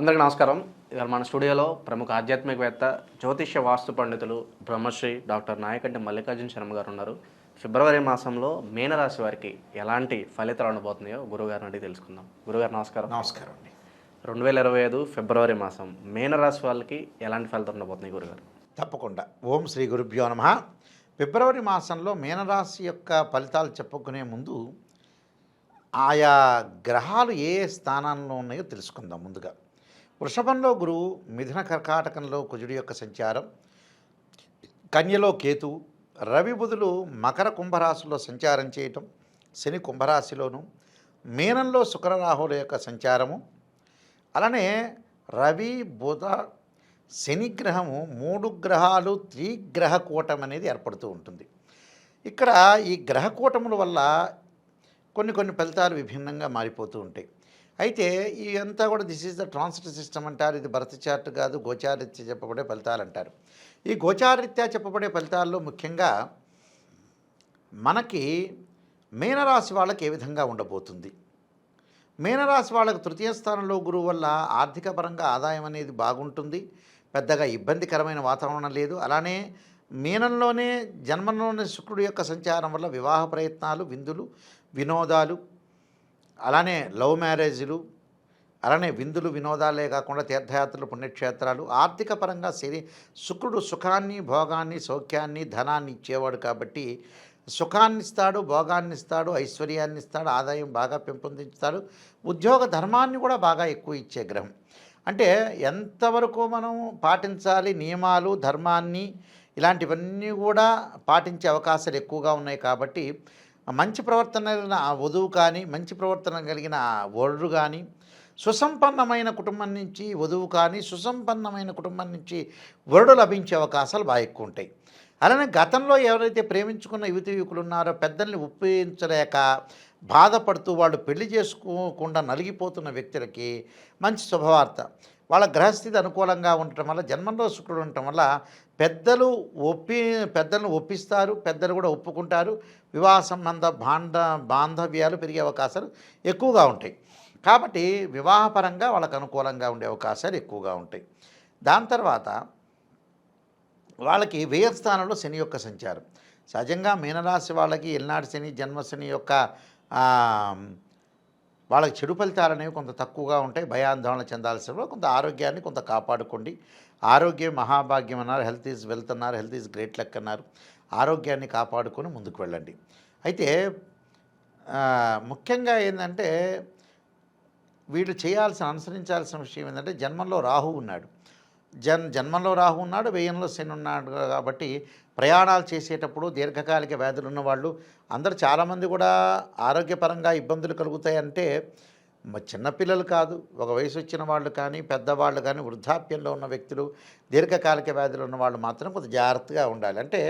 అందరికీ నమస్కారం. ఇవాళ మన స్టూడియోలో ప్రముఖ ఆధ్యాత్మికవేత్త జ్యోతిష్య వాస్తు పండితులు బ్రహ్మశ్రీ డాక్టర్ నాయకంటి మల్లికార్జున శర్మ గారు ఉన్నారు. ఫిబ్రవరి మాసంలో మీనరాశి వారికి ఎలాంటి ఫలితాలు ఉండబోతున్నాయో గురుగారిని అడిగి తెలుసుకుందాం. గురుగారు నమస్కారం. నమస్కారం అండి. రెండు వేల ఇరవై ఐదు ఫిబ్రవరి మాసం మీనరాశి వాళ్ళకి ఎలాంటి ఫలితాలు ఉండబోతున్నాయి గురుగారు తప్పకుండా. ఓం శ్రీ గురుభ్యో నమ. ఫిబ్రవరి మాసంలో మీనరాశి యొక్క ఫలితాలు చెప్పుకునే ముందు ఆయా గ్రహాలు ఏ ఏ స్థానాల్లో ఉన్నాయో తెలుసుకుందాం ముందుగా. వృషభంలో గురువు మిథున కర్కాటకంలో కుజుడి యొక్క సంచారం కన్యలో కేతు రవి బుధులు మకర కుంభరాశిలో సంచారం చేయటం శని కుంభరాశిలోను మీనంలో శుక్రరాహుల యొక్క సంచారము అలానే రవి బుధ శని గ్రహము మూడు గ్రహాలు త్రిగ్రహ కూటం అనేది ఏర్పడుతూ ఉంటుంది. ఇక్కడ ఈ గ్రహ కూటముల వల్ల కొన్ని కొన్ని ఫలితాలు విభిన్నంగా మారిపోతూ ఉంటాయి. అయితే ఇదంతా కూడా this is the transit system అంటారు. ఇది భరత చార్ట్ కాదు గోచారిత్య చెప్పబడే ఫలితాలు అంటారు. ఈ గోచారిత్య చెప్పబడే ఫలితాల్లో ముఖ్యంగా మనకి మీనరాశి వాళ్ళకి ఏ విధంగా ఉండబోతుంది? మీనరాశి వాళ్ళకు తృతీయ స్థానంలో గురువు వల్ల ఆర్థిక పరంగా ఆదాయం అనేది బాగుంటుంది. పెద్దగా ఇబ్బందికరమైన వాతావరణం లేదు. అలానే మీనంలోనే జన్మంలోనే శుక్రుడు యొక్క సంచారం వల్ల వివాహ ప్రయత్నాలు విందులు వినోదాలు అలానే లవ్ మ్యారేజ్లు అలానే విందులు వినోదాలే కాకుండా తీర్థయాత్రలు పుణ్యక్షేత్రాలు ఆర్థిక పరంగా శరీ శుక్రుడు సుఖాన్ని భోగాన్ని సౌఖ్యాన్ని ధనాన్ని ఇచ్చేవాడు కాబట్టి సుఖాన్ని ఇస్తాడు భోగాన్ని ఇస్తాడు ఐశ్వర్యాన్ని ఇస్తాడు ఆదాయం బాగా పెంపొందిస్తాడు ఉద్యోగ ధర్మాన్ని కూడా బాగా ఎక్కువ ఇచ్చే గ్రహం. అంటే ఎంతవరకు మనం పాటించాలి నియమాలు ధర్మాన్ని ఇలాంటివన్నీ కూడా పాటించే అవకాశాలు ఎక్కువగా ఉన్నాయి కాబట్టి మంచి ప్రవర్తన కలిగిన ఆ వధువు కానీ మంచి ప్రవర్తన కలిగిన ఆ వరుడు కానీ సుసంపన్నమైన కుటుంబం నుంచి వధువు కానీ సుసంపన్నమైన కుటుంబం నుంచి వరుడు లభించే అవకాశాలు బాగా ఎక్కువ ఉంటాయి. అలానే గతంలో ఎవరైతే ప్రేమించుకున్న యువతి యువకులు ఉన్నారో పెద్దల్ని ఒప్పించలేక బాధపడుతూ వాళ్ళు పెళ్ళి చేసుకోకుండా నలిగిపోతున్న వ్యక్తులకి మంచి శుభవార్త. వాళ్ళ గ్రహస్థితి అనుకూలంగా ఉండటం వల్ల జన్మంలో శుక్రుడు ఉండటం వల్ల పెద్దలు ఒప్పి పెద్దలను ఒప్పిస్తారు పెద్దలు కూడా ఒప్పుకుంటారు. వివాహ సంబంధ బాంధ బాంధవ్యాలు పెరిగే అవకాశాలు ఎక్కువగా ఉంటాయి. కాబట్టి వివాహపరంగా వాళ్ళకు అనుకూలంగా ఉండే అవకాశాలు ఎక్కువగా ఉంటాయి. దాని తర్వాత వాళ్ళకి వ్యయ స్థానంలో శని యొక్క సంచారం. సహజంగా మీనరాశి వాళ్ళకి ఎల్నాడు శని జన్మశని యొక్క వాళ్ళకి చెడు ఫలితాలు అనేవి కొంత తక్కువగా ఉంటాయి. భయాందోళన చెందాల్సిన కొంత ఆరోగ్యాన్ని కొంత కాపాడుకోండి. ఆరోగ్యం మహాభాగ్యం అన్నారు. హెల్త్ ఈజ్ వెల్త్ అన్నారు. హెల్త్ ఈజ్ గ్రేట్ లక్ అన్నారు. ఆరోగ్యాన్ని కాపాడుకొని ముందుకు వెళ్ళండి. అయితే ముఖ్యంగా ఏంటంటే వీళ్ళు చేయాల్సిన అనుసరించాల్సిన విషయం ఏంటంటే జన్మంలో రాహు ఉన్నాడు. జన్ జన్మంలో రాహు ఉన్నాడు వ్యయంలో శని ఉన్నాడు కాబట్టి ప్రయాణాలు చేసేటప్పుడు దీర్ఘకాలిక వ్యాధులు ఉన్నవాళ్ళు అందరూ చాలామంది కూడా ఆరోగ్యపరంగా ఇబ్బందులు కలుగుతాయంటే చిన్నపిల్లలు కాదు ఒక వయసు వచ్చిన వాళ్ళు కానీ పెద్దవాళ్ళు కానీ వృద్ధాప్యంలో ఉన్న వ్యక్తులు దీర్ఘకాలిక వ్యాధులు ఉన్న వాళ్ళు మాత్రం కొంత జాగ్రత్తగా ఉండాలి. అంటే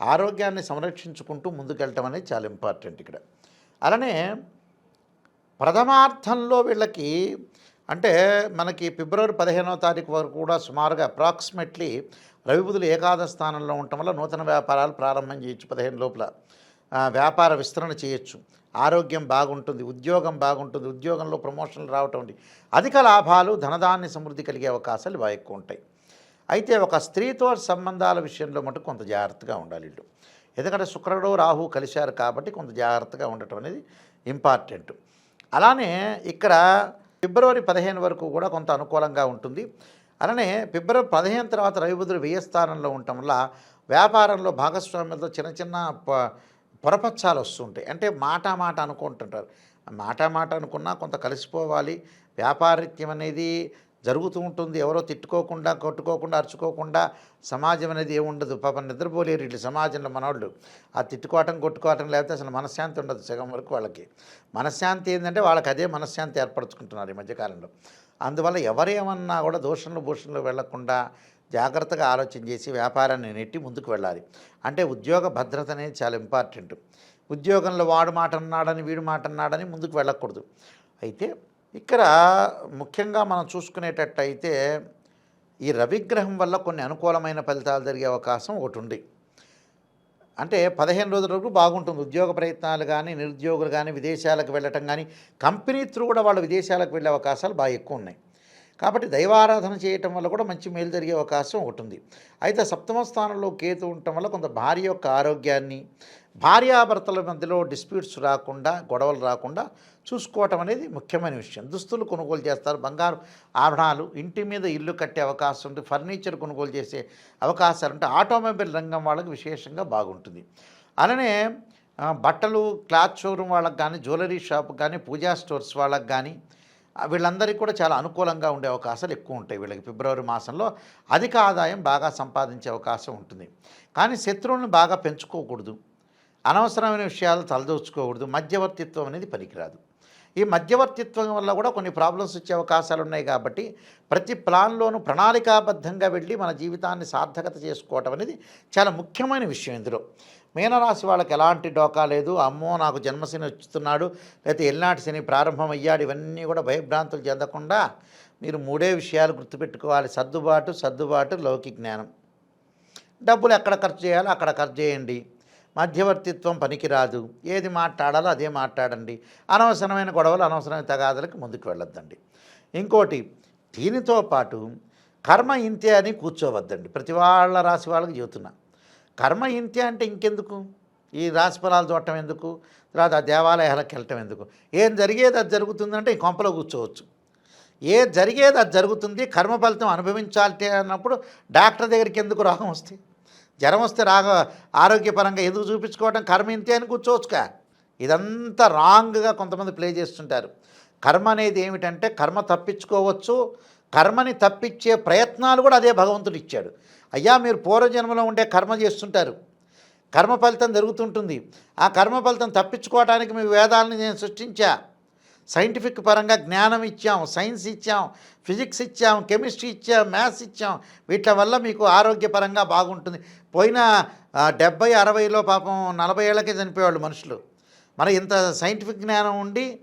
ఆరోగ్యాన్ని సంరక్షించుకుంటూ ముందుకెళ్ళటం అనేది చాలా ఇంపార్టెంట్ ఇక్కడ. అలానే ప్రథమార్థంలో వీళ్ళకి అంటే మనకి ఫిబ్రవరి పదిహేనవ తారీఖు వరకు కూడా సుమారుగా అప్రాక్సిమేట్లీ రవిబుధులు ఏకాదశ స్థానంలో ఉండటం వల్ల నూతన వ్యాపారాలు ప్రారంభం చేయొచ్చు పదిహేను లోపల. వ్యాపార విస్తరణ చేయొచ్చు. ఆరోగ్యం బాగుంటుంది ఉద్యోగం బాగుంటుంది ఉద్యోగంలో ప్రమోషన్లు రావటం ఉంది అధిక లాభాలు ధనధాన్య సమృద్ధి కలిగే అవకాశాలు బాగా ఎక్కువ ఉంటాయి. అయితే ఒక స్త్రీతో సంబంధాల విషయంలో మటుకు కొంత జాగ్రత్తగా ఉండాలి వీళ్ళు. ఎందుకంటే శుక్రుడు రాహు కలిశారు కాబట్టి కొంత జాగ్రత్తగా ఉండటం అనేది ఇంపార్టెంట్. అలానే ఇక్కడ ఫిబ్రవరి పదిహేను వరకు కూడా కొంత అనుకూలంగా ఉంటుంది. అలానే ఫిబ్రవరి పదిహేను తర్వాత రవిబుధుడు వ్యయ స్థానంలో ఉండటం వల్ల వ్యాపారంలో భాగస్వామ్యంతో చిన్న చిన్న పొరపచ్చాలు వస్తుంటాయి అంటే మాట మాట అనుకుంటుంటారు. మాట మాట అనుకున్నా కొంత కలిసిపోవాలి. వ్యాపారిత్యం అనేది జరుగుతూ ఉంటుంది. ఎవరో తిట్టుకోకుండా కొట్టుకోకుండా అరుచుకోకుండా సమాజం అనేది ఏముండదు. పాపం నిద్రపోలేరు ఇట్లా సమాజంలో మనవాళ్ళు ఆ తిట్టుకోవటం కొట్టుకోవటం లేకపోతే అసలు మనశ్శాంతి ఉండదు సగం వరకు వాళ్ళకి. మనశ్శాంతి ఏంటంటే వాళ్ళకి అదే మనశ్శాంతి ఏర్పరచుకుంటున్నారు ఈ మధ్యకాలంలో. అందువల్ల ఎవరేమన్నా కూడా దోషంలో భూషణలు వెళ్ళకుండా జాగ్రత్తగా ఆలోచన చేసి వ్యాపారాన్ని నెట్టి ముందుకు వెళ్ళాలి. అంటే ఉద్యోగ భద్రత అనేది చాలా ఇంపార్టెంట్. ఉద్యోగంలో వాడు మాట అన్నాడని వీడు మాట అన్నాడని ముందుకు వెళ్ళకూడదు. అయితే ఇక్కడ ముఖ్యంగా మనం చూసుకునేటట్టయితే ఈ రవిగ్రహం వల్ల కొన్ని అనుకూలమైన ఫలితాలు జరిగే అవకాశం ఒకటి ఉంది అంటే పదిహేను రోజుల వరకు బాగుంటుంది. ఉద్యోగ ప్రయత్నాలు కానీ నిరుద్యోగులు కానీ విదేశాలకు వెళ్ళటం కానీ కంపెనీ త్రూ కూడా వాళ్ళు విదేశాలకు వెళ్ళే అవకాశాలు బాగా ఎక్కువ ఉన్నాయి. కాబట్టి దైవారాధన చేయటం వల్ల కూడా మంచి మేలు జరిగే అవకాశం ఒకటి ఉంది అయితే సప్తమ స్థానంలో కేతు ఉండటం వల్ల కొంత భార్య యొక్క ఆరోగ్యాన్ని భార్యాభర్తల మధ్యలో డిస్ప్యూట్స్ రాకుండా గొడవలు రాకుండా చూసుకోవటం అనేది ముఖ్యమైన విషయం. దుస్తులు కొనుగోలు చేస్తారు బంగారు ఆభరణాలు ఇంటి మీద ఇల్లు కట్టే అవకాశం ఉంటుంది ఫర్నిచర్ కొనుగోలు చేసే అవకాశాలు ఉంటాయి ఆటోమొబైల్ రంగం వాళ్ళకి విశేషంగా బాగుంటుంది. అలానే బట్టలు క్లాత్ షోరూమ్ వాళ్ళకి కానీ జ్యువెలరీ షాప్ కానీ పూజా స్టోర్స్ వాళ్ళకి కానీ వీళ్ళందరికీ కూడా చాలా అనుకూలంగా ఉండే అవకాశాలు ఎక్కువ ఉంటాయి వీళ్ళకి. ఫిబ్రవరి మాసంలో అధిక ఆదాయం బాగా సంపాదించే అవకాశం ఉంటుంది. కానీ శత్రువులను బాగా పెంచుకోకూడదు. అనవసరమైన విషయాలు తలదోచుకోకూడదు మధ్యవర్తిత్వం అనేది పనికిరాదు. ఈ మధ్యవర్తిత్వం వల్ల కూడా కొన్ని ప్రాబ్లమ్స్ వచ్చే అవకాశాలు ఉన్నాయి కాబట్టి ప్రతి ప్లాన్లోనూ ప్రణాళికాబద్ధంగా వెళ్ళి మన జీవితాన్ని సార్థకత చేసుకోవటం అనేది చాలా ముఖ్యమైన విషయం ఇందులో. మీనరాశి వాళ్ళకి ఎలాంటి డోకా లేదు. అమ్మో నాకు జన్మశని వచ్చుతున్నాడు. లేకపోతే ఎల్నాటి శని ప్రారంభం అయ్యాడు ఇవన్నీ కూడా భయభ్రాంతులు చెందకుండా మీరు మూడే విషయాలు గుర్తుపెట్టుకోవాలి. సర్దుబాటు సర్దుబాటు లౌకిక జ్ఞానం. డబ్బులు ఎక్కడ ఖర్చు చేయాలో అక్కడ ఖర్చు చేయండి. మధ్యవర్తిత్వం పనికిరాదు. ఏది మాట్లాడాలో అదే మాట్లాడండి. అనవసరమైన గొడవలు అనవసరమైన తగాదలకు ముందుకు వెళ్ళొద్దండి. ఇంకోటి దీనితో పాటు కర్మ ఇంతే అని కూర్చోవద్దండి. ప్రతి వాళ్ళ రాశి వాళ్ళకి చెబుతున్నా. కర్మ ఇంతే అంటే ఇంకెందుకు? ఈ రాశి ఫలాలు చూడటం ఎందుకు? తర్వాత ఆ దేవాలయాలకు వెళ్ళటం ఎందుకు? ఏం జరిగేది అది జరుగుతుందంటే ఈ కొంపలో కూర్చోవచ్చు. ఏ జరిగేది అది జరుగుతుంది? కర్మ ఫలితం అనుభవించాలి అన్నప్పుడు డాక్టర్ దగ్గరికి ఎందుకు రోగం వస్తే? జ్వరం వస్తే రాగ ఆరోగ్యపరంగా ఎందుకు చూపించుకోవడం కర్మ ఇంతే అని కూర్చోవచ్చుగా. ఇదంతా రాంగ్గా కొంతమంది ప్లే చేస్తుంటారు. కర్మ అనేది ఏమిటంటే కర్మ తప్పించుకోవచ్చు. కర్మని తప్పించే ప్రయత్నాలు కూడా అదే భగవంతుడు ఇచ్చాడు. అయ్యా మీరు పూర్వజన్మలో ఉండే కర్మ చేస్తుంటారు. కర్మ ఫలితం జరుగుతుంటుంది. ఆ కర్మ ఫలితం తప్పించుకోవడానికి మీ వేదాలని నేను సృష్టించా. సైంటిఫిక్ పరంగా జ్ఞానం ఇచ్చాం సైన్స్ ఇచ్చాం ఫిజిక్స్ ఇచ్చాం కెమిస్ట్రీ ఇచ్చాం మ్యాథ్స్ ఇచ్చాం. వీటి వల్ల మీకు ఆరోగ్యపరంగా బాగుంటుంది. పోయిన డెబ్బై అరవైలో పాపం నలభై ఏళ్ళకే చనిపోయేవాళ్ళు మనుషులు. మరి ఇంత సైంటిఫిక్ జ్ఞానం ఉండి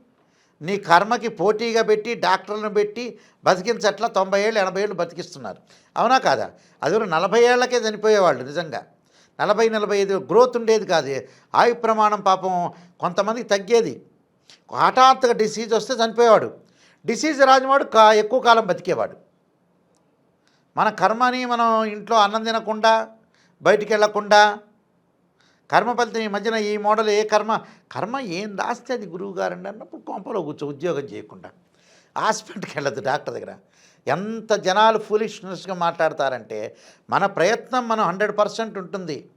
నీ కర్మకి పోటీగా పెట్టి డాక్టర్లను పెట్టి బతికించట్లా తొంభై ఏళ్ళు ఎనభై ఏళ్ళు బతికిస్తున్నారు. అవునా కాదా? అది నలభై ఏళ్ళకే చనిపోయేవాళ్ళు నిజంగా. నలభై నలభై ఐదు గ్రోత్ ఉండేది కాదు. ఆయు ప్రమాణం పాపం కొంతమందికి తగ్గేది. హఠాత్తుగా డిసీజ్ వస్తే చనిపోయేవాడు. డిసీజ్ రాజువాడు కా ఎక్కువ కాలం బతికేవాడు. మన కర్మని మనం ఇంట్లో అన్నం తినకుండా బయటికి వెళ్ళకుండా కర్మ ఫలితం ఈ మధ్యన ఈ మోడల్ ఏ కర్మ? కర్మ ఏం రాస్తే అది గురువు గారండి అన్నప్పుడు కొంపలో కూర్చో ఉద్యోగం చేయకుండా. హాస్పిటల్కి వెళ్ళదు డాక్టర్ దగ్గర. ఎంత జనాలు ఫూలిష్నెస్గా మాట్లాడతారంటే మన ప్రయత్నం మనం హండ్రెడ్ పర్సెంట్ ఉంటుంది.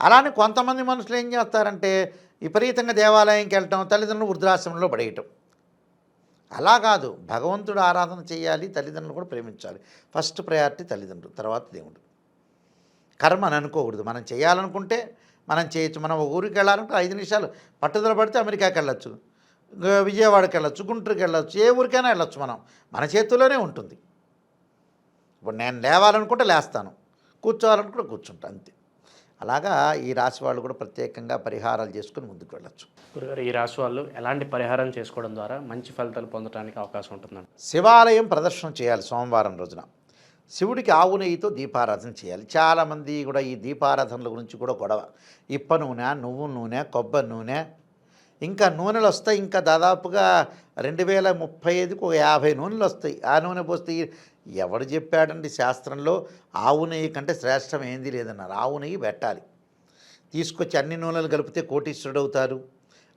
అలానే కొంతమంది మనుషులు ఏం చేస్తారంటే విపరీతంగా దేవాలయంకి వెళ్ళటం తల్లిదండ్రులు వృద్ధాశ్రమంలో పడేయటం. అలా కాదు భగవంతుడు ఆరాధన చేయాలి తల్లిదండ్రులు కూడా ప్రేమించాలి. ఫస్ట్ ప్రయారిటీ తల్లిదండ్రులు తర్వాత దేవుడు. కర్మ అని అనుకోకూడదు. మనం చేయాలనుకుంటే మనం చేయొచ్చు. మనం ఊరికి వెళ్ళాలంటే ఐదు నిమిషాలు. పట్టుదల పడితే అమెరికాకి వెళ్ళొచ్చు. విజయవాడకి వెళ్ళొచ్చు గుంటూరుకి వెళ్ళొచ్చు ఏ ఊరికైనా వెళ్ళొచ్చు మనం. మన చేతుల్లోనే ఉంటుంది. ఇప్పుడు నేను లేవాలనుకుంటే లేస్తాను. కూర్చోవాలనుకుంటే కూర్చుంటా అంతే. అలాగా ఈ రాశి వాళ్ళు కూడా ప్రత్యేకంగా పరిహారాలు చేసుకుని ముందుకు వెళ్ళొచ్చు. గురుగారు ఈ రాశి వాళ్ళు ఎలాంటి పరిహారం చేసుకోవడం ద్వారా మంచి ఫలితాలు పొందడానికి అవకాశం ఉంటుందండి. శివాలయం ప్రదర్శన చేయాలి సోమవారం రోజున. శివుడికి ఆవు నెయ్యితో దీపారాధన చేయాలి. చాలామంది కూడా ఈ దీపారాధనల గురించి కూడా గొడవ. ఇప్ప నూనె నువ్వు నూనె కొబ్బరి నూనె. ఇంకా నూనెలు వస్తాయి. ఇంకా దాదాపుగా రెండు వేల ముప్పై ఐదుకి ఒక యాభై నూనెలు వస్తాయి. ఆ నూనె పోస్తే ఎవడు చెప్పాడండి శాస్త్రంలో ఆవు నెయ్యి కంటే శ్రేష్టం ఏంది లేదన్నారు. ఆవు నెయ్యి పెట్టాలి. తీసుకొచ్చి అన్ని నూనెలు కలిపితే కోటీశ్వరుడు అవుతారు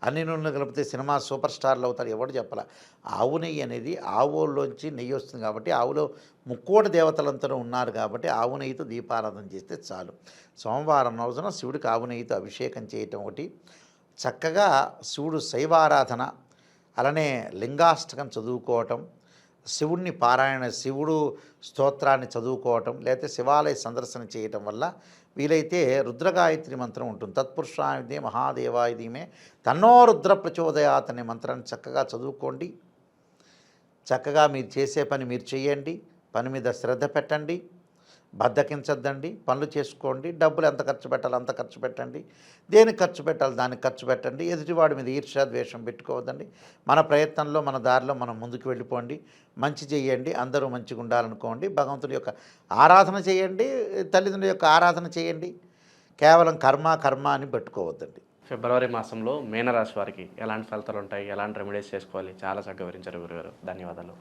అన్ని నూనెలు కలిపితే సినిమా సూపర్ స్టార్లు అవుతారు. ఎవడు చెప్పాల? ఆవు నెయ్యి అనేది ఆవులోంచి నెయ్యి వస్తుంది కాబట్టి ఆవులో ముక్కోటి దేవతలంతా ఉన్నారు కాబట్టి ఆవు నెయ్యితో దీపారాధన చేస్తే చాలు. సోమవారం రోజున శివుడికి ఆవు నెయ్యితో అభిషేకం చేయటం ఒకటి. చక్కగా శివుడు శైవారాధన అలానే లింగాష్టకం చదువుకోవటం శివుణ్ణి పారాయణ శివుడు స్తోత్రాన్ని చదువుకోవటం లేకపోతే శివాలయ సందర్శన చేయటం వల్ల వీలైతే రుద్రగాయత్రి మంత్రం ఉంటుంది. తత్పురుషాయుధే మహాదేవాయుధీమే తన్నో రుద్ర ప్రచోదయాత్ అనే మంత్రాన్ని చక్కగా చదువుకోండి. చక్కగా మీరు చేసే పని మీరు చేయండి పని మీద శ్రద్ధ పెట్టండి. బద్దకించద్దండి పనులు చేసుకోండి డబ్బులు ఎంత ఖర్చు పెట్టాలి అంత ఖర్చు పెట్టండి దేనికి ఖర్చు పెట్టాలి దానికి ఖర్చు పెట్టండి ఎదుటివాడి మీద ఈర్ష్యా ద్వేషం పెట్టుకోవద్దండి. మన ప్రయత్నంలో మన దారిలో మనం ముందుకు వెళ్ళిపోండి మంచి చేయండి అందరూ మంచిగా ఉండాలనుకోండి భగవంతుడి యొక్క ఆరాధన చేయండి తల్లిదండ్రుల యొక్క ఆరాధన చేయండి కేవలం కర్మ కర్మ అని పెట్టుకోవద్దండి. ఫిబ్రవరి మాసంలో మీనరాశి వారికి ఎలాంటి ఫలితాలు ఉంటాయి ఎలాంటి రెమెడీస్ చేసుకోవాలి చాలా చక్కగా వివరించారు గురుగారు. ధన్యవాదాలు.